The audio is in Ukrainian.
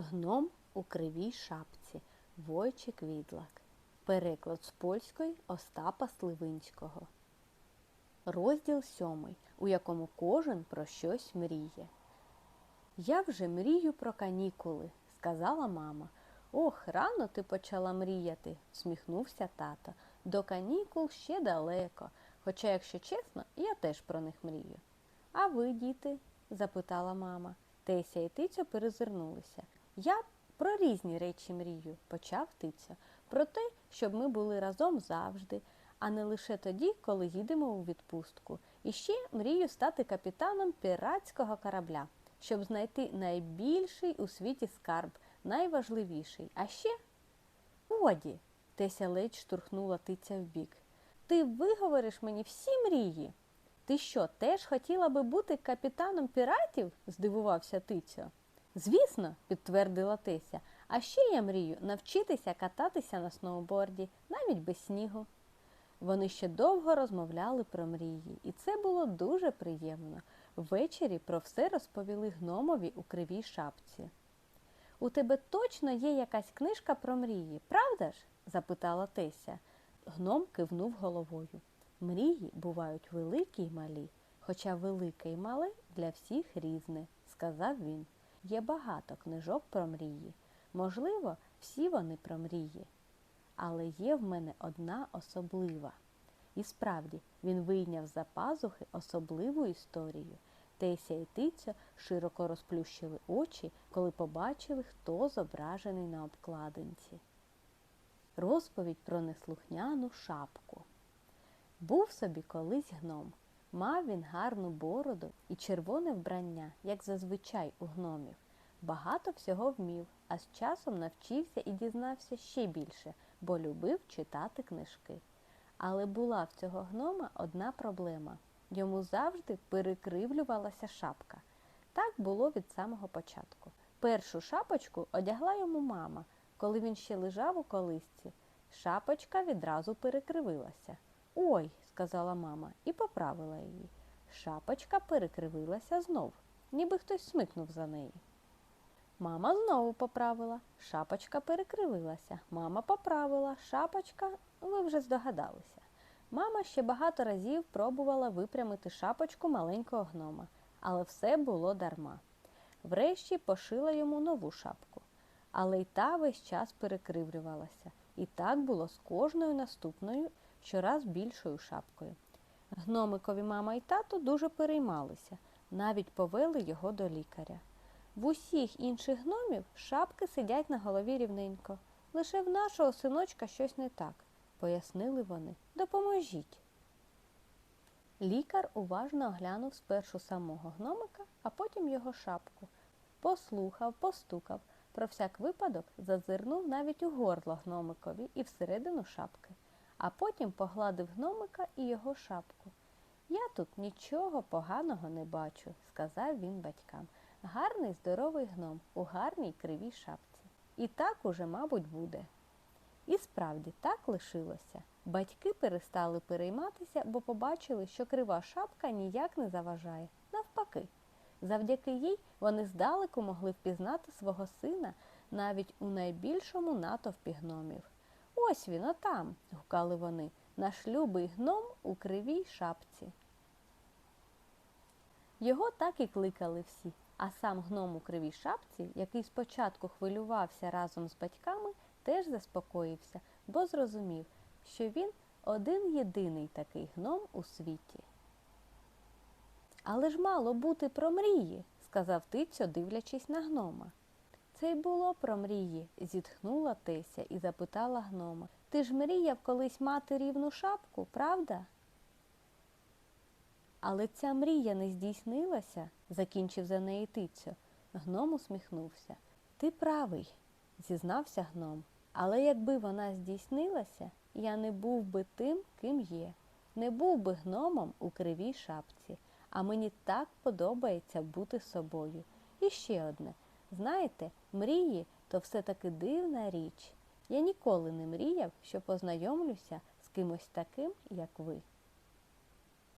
Гном у кривій шапці. Войчик Відлак. Переклад з польської Остапа Сливинського. Розділ сьомий, у якому кожен про щось мріє. Я вже мрію про канікули, сказала мама. Ох, рано ти почала мріяти, всміхнувся тато. До канікул ще далеко. Хоча, якщо чесно, я теж про них мрію. А ви, діти? запитала мама. Теся і Тиця перезирнулися. Я про різні речі мрію, почав Тиця. Про те, щоб ми були разом завжди, а не лише тоді, коли їдемо у відпустку. І ще мрію стати капітаном піратського корабля, щоб знайти найбільший у світі скарб, найважливіший. А ще годі, Теся ледь штурхнула тиця вбік. Ти виговориш мені всі мрії. Ти що, теж хотіла би бути капітаном піратів? здивувався Тицьо. Звісно, підтвердила Теся. А ще я мрію навчитися кататися на сноуборді, навіть без снігу. Вони ще довго розмовляли про мрії, і це було дуже приємно. Ввечері про все розповіли гномові у кривій шапці. У тебе точно є якась книжка про мрії, правда ж? запитала Теся. Гном кивнув головою. Мрії бувають великі й малі, хоча велике й мале для всіх різне, сказав він. Є багато книжок про мрії. Можливо, всі вони про мрії. Але є в мене одна особлива. І справді він вийняв за пазухи особливу історію. Теся і Тиця широко розплющили очі, коли побачили, хто зображений на обкладинці. Розповідь про неслухняну шапку. Був собі колись гном. Мав він гарну бороду і червоне вбрання, як зазвичай у гномів. Багато всього вмів, а з часом навчився і дізнався ще більше, бо любив читати книжки. Але була в цього гнома одна проблема йому завжди перекривлювалася шапка. Так було від самого початку. Першу шапочку одягла йому мама, коли він ще лежав у колисці. Шапочка відразу перекривилася. Ой, сказала мама і поправила її. Шапочка перекривилася знов, ніби хтось смикнув за неї. Мама знову поправила, шапочка перекривилася. Мама поправила, шапочка, ви вже здогадалися. Мама ще багато разів пробувала випрямити шапочку маленького гнома, але все було дарма. Врешті пошила йому нову шапку, але й та весь час перекривлювалася. І так було з кожною наступною, щораз більшою шапкою. Гномикові мама і тато дуже переймалися, навіть повели його до лікаря. В усіх інших гномів шапки сидять на голові рівненько. Лише в нашого синочка щось не так, пояснили вони. Допоможіть. Лікар уважно оглянув спершу самого гномика, а потім його шапку. Послухав, постукав, про всяк випадок зазирнув навіть у горло гномикові і всередину шапки, а потім погладив гномика і його шапку. Я тут нічого поганого не бачу, сказав він батькам. Гарний здоровий гном у гарній кривій шапці. І так уже, мабуть, буде. І справді так лишилося. Батьки перестали перейматися, бо побачили, що крива шапка ніяк не заважає. Навпаки, завдяки їй вони здалеку могли впізнати свого сина навіть у найбільшому натовпі гномів. Ось він, отам, гукали вони, наш любий гном у кривій шапці. Його так і кликали всі, а сам гном у кривій шапці, який спочатку хвилювався разом з батьками, теж заспокоївся, бо зрозумів, що він один єдиний такий гном у світі. Але ж мало бути про мрії, сказав Тицьо, дивлячись на гнома. Це й було про мрії, зітхнула Теся і запитала гнома. Ти ж мріяв колись мати рівну шапку, правда? Але ця мрія не здійснилася, закінчив за неї Тицьо. Гном усміхнувся. Ти правий, зізнався гном. Але якби вона здійснилася, я не був би тим, ким є. Не був би гномом у кривій шапці, а мені так подобається бути собою. І ще одне. Знаєте, мрії то все-таки дивна річ. Я ніколи не мріяв, що познайомлюся з кимось таким, як ви.